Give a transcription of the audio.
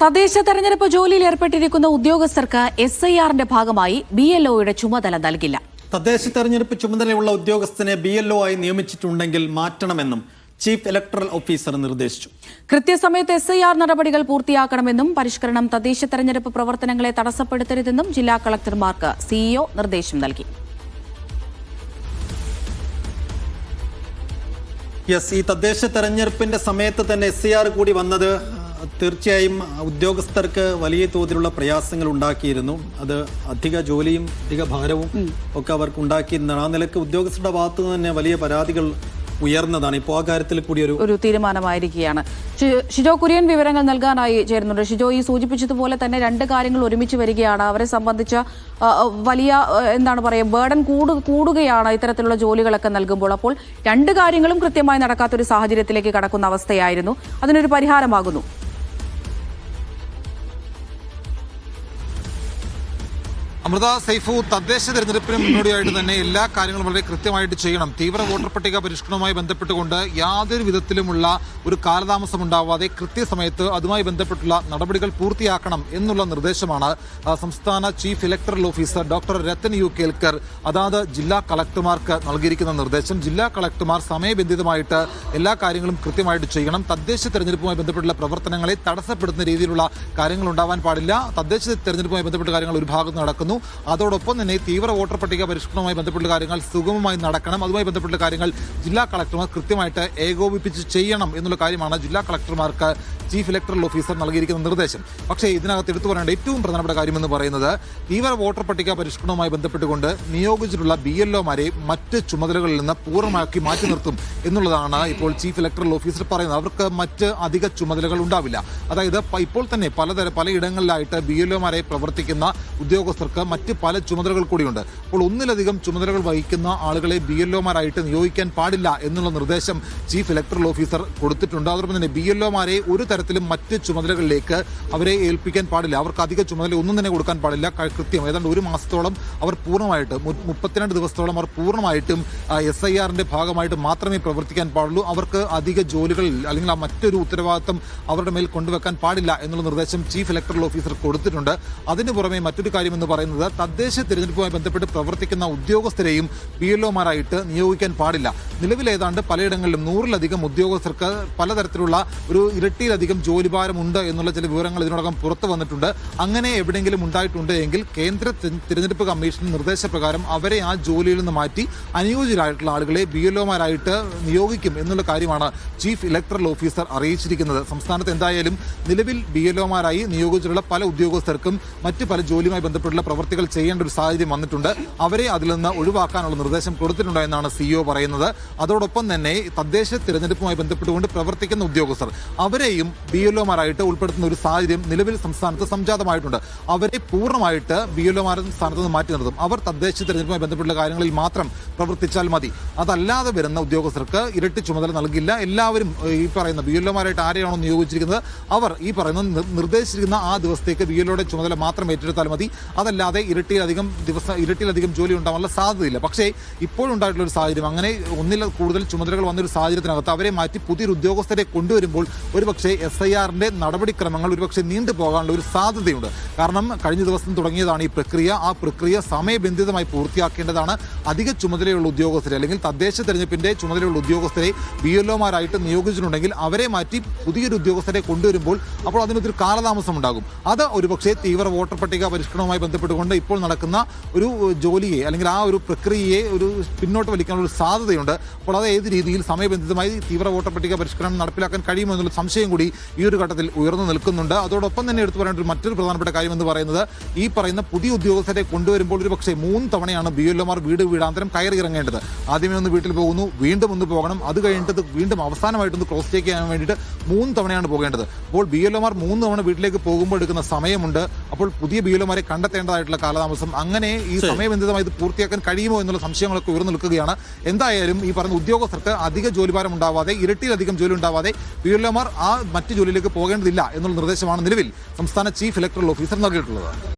തദ്ദേശ തെരഞ്ഞെടുപ്പ് ജോലിയിൽ ഏർപ്പെട്ടിരിക്കുന്ന ഉദ്യോഗസ്ഥർക്ക് എസ് ഐ ആറിന്റെ ഭാഗമായി ബി എൽ ഒയുടെ ചുമതല നൽകില്ല. തദ്ദേശ തെരഞ്ഞെടുപ്പ് ചുമതലയുള്ള ഉദ്യോഗസ്ഥനെ ബി എൽ ഒ ആയി നിയമിച്ചിട്ടുണ്ടെങ്കിൽ മാറ്റണമെന്നും ചീഫ് ഇലക്ടറൽ ഓഫീസർ നിർദ്ദേശിച്ചു. കൃത്യസമയത്ത് എസ് ഐ ആർ നടപടികൾ പൂർത്തിയാക്കണമെന്നും പരിഷ്കരണം തദ്ദേശ തെരഞ്ഞെടുപ്പ് പ്രവർത്തനങ്ങളെ തടസ്സപ്പെടുത്തരുതെന്നും ജില്ലാ കളക്ടർമാർക്ക് സിഇഒ നിർദ്ദേശം നൽകി. യെസ് ഈ തദ്ദേശ തെരഞ്ഞെടുപ്പിന്റെ സമയത്ത് തന്നെ എസ് ഐ ആർ കൂടി വന്നത് തീർച്ചയായും ഉദ്യോഗസ്ഥർക്ക് വലിയ തോതിലുള്ള പ്രയാസങ്ങൾ ഉണ്ടാക്കിയിരുന്നു. അത് അധിക ജോലിയും അധിക ഭാരവും ഒക്കെ അവർക്ക് ഉണ്ടാക്കിയിരുന്നതാണ് ആ നിലയ്ക്ക് ഉദ്യോഗസ്ഥരുടെ ഭാഗത്തു നിന്ന് തന്നെ വലിയ പരാതികൾ ഉയർന്നതാണ്. ഇപ്പോൾ ആ കാര്യത്തിൽ കൂടി ഒരു ഒരു തീരുമാനമായിരിക്കുകയാണ്. ഷിജോ കുര്യൻ വിവരങ്ങൾ നൽകാനായി ചേരുന്നുണ്ട്. ഷിജോ ഈ സൂചിപ്പിച്ചതുപോലെ തന്നെ രണ്ട് കാര്യങ്ങൾ ഒരുമിച്ച് വരികയാണ്. അവരെ സംബന്ധിച്ച വലിയ എന്താണ് പറയുക ബേർഡൻ കൂടു കൂടുകയാണ് ഇത്തരത്തിലുള്ള ജോലികളൊക്കെ നൽകുമ്പോൾ. അപ്പോൾ രണ്ട് കാര്യങ്ങളും കൃത്യമായി നടക്കാത്തൊരു സാഹചര്യത്തിലേക്ക് കടക്കുന്ന അവസ്ഥയായിരുന്നു. അതിനൊരു പരിഹാരമാകുന്നു. അമൃത സൈഫു തദ്ദേശ തെരഞ്ഞെടുപ്പിന് മുന്നോടിയായിട്ട് തന്നെ എല്ലാ കാര്യങ്ങളും വളരെ കൃത്യമായിട്ട് ചെയ്യണം. തീവ്ര വോട്ടർ പട്ടിക പരിഷ്കരണവുമായി ബന്ധപ്പെട്ടുകൊണ്ട് യാതൊരു വിധത്തിലുമുള്ള ഒരു കാലതാമസം ഉണ്ടാവാതെ കൃത്യസമയത്ത് അതുമായി ബന്ധപ്പെട്ടുള്ള നടപടികൾ പൂർത്തിയാക്കണം എന്നുള്ള നിർദ്ദേശമാണ് സംസ്ഥാന chief electoral officer doctor Rathan U Kelkar അതാത് ജില്ലാ കളക്ടർമാർക്ക് നൽകിയിരിക്കുന്ന നിർദ്ദേശം. ജില്ലാ കളക്ടർമാർ സമയബന്ധിതമായിട്ട് എല്ലാ കാര്യങ്ങളും കൃത്യമായിട്ട് ചെയ്യണം. തദ്ദേശ തെരഞ്ഞെടുപ്പുമായി ബന്ധപ്പെട്ടുള്ള പ്രവർത്തനങ്ങളെ തടസ്സപ്പെടുത്തുന്ന രീതിയിലുള്ള കാര്യങ്ങൾ ഉണ്ടാവാൻ പാടില്ല. തദ്ദേശ തെരഞ്ഞെടുപ്പുമായി ബന്ധപ്പെട്ട കാര്യങ്ങൾ ഒരു ഭാഗത്ത് നടക്കുന്നു. അതോടൊപ്പം തന്നെ തീവ്ര വോട്ടർ പട്ടിക പരിഷ്കരണവുമായി ബന്ധപ്പെട്ട കാര്യങ്ങൾ സുഗമമായി നടക്കണം. അതുമായി ബന്ധപ്പെട്ട കാര്യങ്ങൾ ജില്ലാ കളക്ടർമാർ കൃത്യമായിട്ട് ഏകോപിപ്പിച്ച് ചെയ്യണം എന്നുള്ള കാര്യമാണ് ജില്ലാ കളക്ടർമാർക്ക് ചീഫ് ഇലക്ടറൽ ഓഫീസർ നൽകിയിരിക്കുന്ന നിർദ്ദേശം. പക്ഷേ ഇതിനകത്ത് എടുത്തു പറയേണ്ട ഏറ്റവും പ്രധാനപ്പെട്ട കാര്യമെന്ന് പറയുന്നത് തീവ്ര വോട്ടർ പട്ടിക പരിഷ്കരണവുമായി ബന്ധപ്പെട്ടുകൊണ്ട് നിയോഗിച്ചിട്ടുള്ള ബി എൽ ഒമാരെ മറ്റ് ചുമതലകളിൽ നിന്ന് പൂർണമാക്കി മാറ്റി നിർത്തും എന്നുള്ളതാണ് ഇപ്പോൾ ചീഫ് ഇലക്ടറൽ ഓഫീസർ പറയുന്നത്. അവർക്ക് മറ്റ് അധിക ചുമതലകൾ ഉണ്ടാവില്ല. അതായത് ഇപ്പോൾ തന്നെ പലതര പലയിടങ്ങളിലായിട്ട് ബി എൽ ഒമാരെ പ്രവർത്തിക്കുന്ന ഉദ്യോഗസ്ഥർക്ക് മറ്റ് പല ചുമതലകൾ കൂടിയുണ്ട്. അപ്പോൾ ഒന്നിലധികം ചുമതലകൾ വഹിക്കുന്ന ആളുകളെ ബി എൽ ഒമാരായിട്ട് നിയോഗിക്കാൻ പാടില്ല എന്നുള്ള നിർദ്ദേശം ചീഫ് ഇലക്ടറൽ ഓഫീസർ കൊടുത്തിട്ടുണ്ട്. അതോടൊപ്പം തന്നെ ബി എൽ ഒമാരെ ഒരു തരത്തിലും മറ്റ് ചുമതലകളിലേക്ക് അവരെ ഏൽപ്പിക്കാൻ പാടില്ല. അവർക്ക് അധിക ചുമതല ഒന്നും തന്നെ കൊടുക്കാൻ പാടില്ല. കൃത്യം. ഏതാണ്ട് ഒരു മാസത്തോളം അവർ പൂർണമായിട്ട് മുപ്പത്തിരണ്ട് ദിവസത്തോളം അവർ പൂർണമായിട്ടും എസ് ഐ ആറിന്റെ ഭാഗമായിട്ട് മാത്രമേ പ്രവർത്തിക്കാൻ പാടുള്ളൂ. അവർക്ക് അധിക ജോലികളിൽ അല്ലെങ്കിൽ ആ മറ്റൊരു ഉത്തരവാദിത്തം അവരുടെ മേൽ കൊണ്ടുവെക്കാൻ പാടില്ല എന്നുള്ള നിർദ്ദേശം ചീഫ് ഇലക്ടറൽ ഓഫീസർ കൊടുത്തിട്ടുണ്ട്. അതിന് പുറമെ മറ്റൊരു കാര്യം എന്ന് പറയുന്നത് തദ്ദേശ തിരഞ്ഞെടുപ്പുമായി ബന്ധപ്പെട്ട് പ്രവർത്തിക്കുന്ന ഉദ്യോഗസ്ഥരെയും ബി എൽ ഒമാരായിട്ട് നിയോഗിക്കാൻ പാടില്ല. നിലവിൽ ഏതാണ്ട് പലയിടങ്ങളിലും നൂറിലധികം ഉദ്യോഗസ്ഥർക്ക് പലതരത്തിലുള്ള ഒരു ഇരട്ടിയിലധികം ജോലിഭാരമുണ്ട് എന്നുള്ള ചില വിവരങ്ങൾ ഇതിനോടകം പുറത്തു വന്നിട്ടുണ്ട്. അങ്ങനെ എവിടെയെങ്കിലും ഉണ്ടായിട്ടുണ്ട് എങ്കിൽ കേന്ദ്ര തിരഞ്ഞെടുപ്പ് കമ്മീഷൻ നിർദ്ദേശപ്രകാരം അവരെ ആ ജോലിയിൽ നിന്ന് മാറ്റി അനുയോജ്യരായിട്ടുള്ള ആളുകളെ ബി എൽ ഒമാരായിട്ട് നിയോഗിക്കും എന്നുള്ള കാര്യമാണ് ചീഫ് ഇലക്ടറൽ ഓഫീസർ അറിയിച്ചിരിക്കുന്നത്. സംസ്ഥാനത്ത് എന്തായാലും നിലവിൽ ബി എൽ ഒമാരായി നിയോഗിച്ചിട്ടുള്ള പല ഉദ്യോഗസ്ഥർക്കും മറ്റ് പല ജോലിയുമായി ബന്ധപ്പെട്ടുള്ള പ്രവർത്തികൾ ചെയ്യേണ്ട ഒരു സാഹചര്യം വന്നിട്ടുണ്ട്. അവരെ അതിൽ നിന്ന് ഒഴിവാക്കാനുള്ള നിർദ്ദേശം കൊടുത്തിട്ടുണ്ട് എന്നാണ് സിഇഒ പറയുന്നത്. അതോടൊപ്പം തന്നെ തദ്ദേശ തിരഞ്ഞെടുപ്പുമായി ബന്ധപ്പെട്ടുകൊണ്ട് പ്രവർത്തിക്കുന്ന ഉദ്യോഗസ്ഥർ അവരെയും ബി എൽ ഒമാരായിട്ട് ഉൾപ്പെടുത്തുന്ന ഒരു സാഹചര്യം നിലവിൽ സംസ്ഥാനത്ത് സംജാതമായിട്ടുണ്ട്. അവരെ പൂർണമായിട്ട് ബി എൽ ഒമാരുടെ സ്ഥാനത്ത് നിന്ന് മാറ്റി നിർത്തും. അവർ തദ്ദേശ തിരഞ്ഞെടുപ്പുമായി ബന്ധപ്പെട്ടുള്ള കാര്യങ്ങളിൽ മാത്രം പ്രവർത്തിച്ചാൽ മതി. അതല്ലാതെ വരുന്ന ഉദ്യോഗസ്ഥർക്ക് ഇരട്ടി ചുമതല നൽകില്ല. എല്ലാവരും ഈ പറയുന്ന ബി എൽ ഒമാരായിട്ട് ആരെയാണോ നിയോഗിച്ചിരിക്കുന്നത് അവർ ഈ പറയുന്ന നിർദ്ദേശിച്ചിരിക്കുന്ന ആ ദിവസത്തേക്ക് ബി എൽ ഒയുടെ ചുമതല മാത്രം ഏറ്റെടുത്താൽ മതി. അതല്ലാതെ ഇരട്ടിയിലധികം ദിവസം ഇരട്ടിയിലധികം ജോലി ഉണ്ടാവാനുള്ള സാധ്യതയില്ല. പക്ഷേ ഇപ്പോഴുണ്ടായിട്ടുള്ള ഒരു സാഹചര്യം അങ്ങനെ ഒന്നിൽ കൂടുതൽ ചുമതലകൾ വന്നൊരു സാഹചര്യത്തിനകത്ത് അവരെ മാറ്റി പുതിയൊരു ഉദ്യോഗസ്ഥരെ കൊണ്ടുവരുമ്പോൾ ഒരുപക്ഷെ എസ് ഐ ആറിന്റെ നടപടിക്രമങ്ങൾ ഒരുപക്ഷെ നീണ്ടു പോകാനുള്ള ഒരു സാധ്യതയുണ്ട്. കാരണം കഴിഞ്ഞ ദിവസം തുടങ്ങിയതാണ് ഈ പ്രക്രിയ. ആ പ്രക്രിയ സമയബന്ധിതമായി പൂർത്തിയാക്കേണ്ടതാണ് അധിക ചുമതലയുള്ള ഉദ്യോഗസ്ഥരെ അല്ലെങ്കിൽ തദ്ദേശ തെരഞ്ഞെടുപ്പിന്റെ ചുമതലയുള്ള ഉദ്യോഗസ്ഥരെ ബി എൽ ഒമാരായിട്ട് നിയോഗിച്ചിട്ടുണ്ടെങ്കിൽ അവരെ മാറ്റി പുതിയൊരു ഉദ്യോഗസ്ഥരെ കൊണ്ടുവരുമ്പോൾ അപ്പോൾ അതിനൊത്തിരി കാലതാമസം ഉണ്ടാകും. അത് ഒരുപക്ഷെ തീവ്ര വോട്ടർ പട്ടിക പരിഷ്കരണവുമായി ബന്ധപ്പെട്ടുകൊണ്ട് ഇപ്പോൾ നടക്കുന്ന ഒരു ജോലിയെ അല്ലെങ്കിൽ ആ ഒരു പ്രക്രിയയെ ഒരു പിന്നോട്ട് വലിക്കാനുള്ള ഒരു സാധ്യതയുണ്ട്. അപ്പോൾ അത് ഏത് രീതിയിൽ സമയബന്ധിതമായി തീവ്ര വോട്ടർ പട്ടിക പരിഷ്കരണം നടപ്പിലാക്കാൻ കഴിയുമെന്നുള്ള സംശയം കൂടി ഈ ഒരു ഘട്ടത്തിൽ ഉയർന്നു നിൽക്കുന്നുണ്ട്. അതോടൊപ്പം തന്നെ എടുത്തു പറയേണ്ട ഒരു മറ്റൊരു പ്രധാനപ്പെട്ട കാര്യം എന്ന് പറയുന്നത് ഈ പറയുന്ന പുതിയ ഉദ്യോഗസ്ഥരെ കൊണ്ടുവരുമ്പോൾ ഒരു പക്ഷേ മൂന്ന് തവണയാണ് ബി വീട് വീടാന്തരം കയറി ഇറങ്ങേണ്ടത്. ആദ്യമേ ഒന്ന് വീട്ടിൽ പോകുന്നു വീണ്ടും ഒന്ന് പോകണം. അത് കഴിഞ്ഞിട്ട് വീണ്ടും അവസാനമായിട്ടൊന്ന് ക്രോസ് ചെക്ക് ചെയ്യാൻ വേണ്ടിയിട്ട് മൂന്ന് തവണയാണ് പോകേണ്ടത്. അപ്പോൾ ബി മൂന്ന് തവണ വീട്ടിലേക്ക് പോകുമ്പോൾ എടുക്കുന്ന സമയമുണ്ട്. അപ്പോൾ പുതിയ ബി എൽ കണ്ടെത്തേണ്ടതായിട്ടുള്ള കാലതാമസം അങ്ങനെ ഈ സമയബന്ധിതമായി ഇത് പൂർത്തിയാക്കാൻ കഴിയുമോ എന്നുള്ള സംശയങ്ങളൊക്കെ ഉയർന്നു നിൽക്കുകയാണ്. എന്തായാലും ഈ പറഞ്ഞ ഉദ്യോഗസ്ഥർക്ക് അധിക ജോലിഭാരം ഉണ്ടാവാതെ ഇരട്ടിയിലധികം ജോലി ഉണ്ടാവാതെ ബി എൽ ആ മറ്റ് ജോലിയിലേക്ക് പോകേണ്ടതില്ല എന്നുള്ള നിർദ്ദേശമാണ് നിലവിൽ സംസ്ഥാന ചീഫ് ഇലക്ടറൽ ഓഫീസർ നൽകിയിട്ടുള്ളത്.